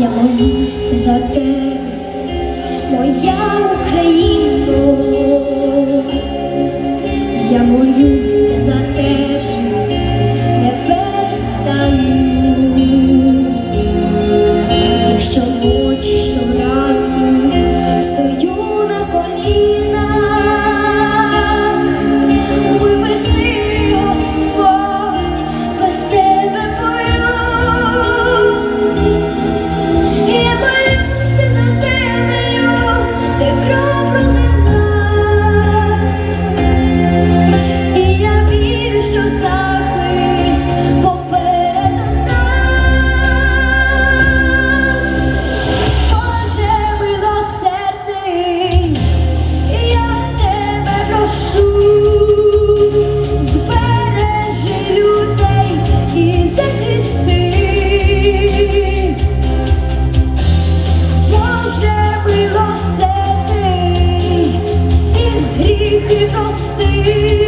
Я молюся за тебе, моя Україна, я молюся за тебе, не перестаю, якщо. гріхи прости.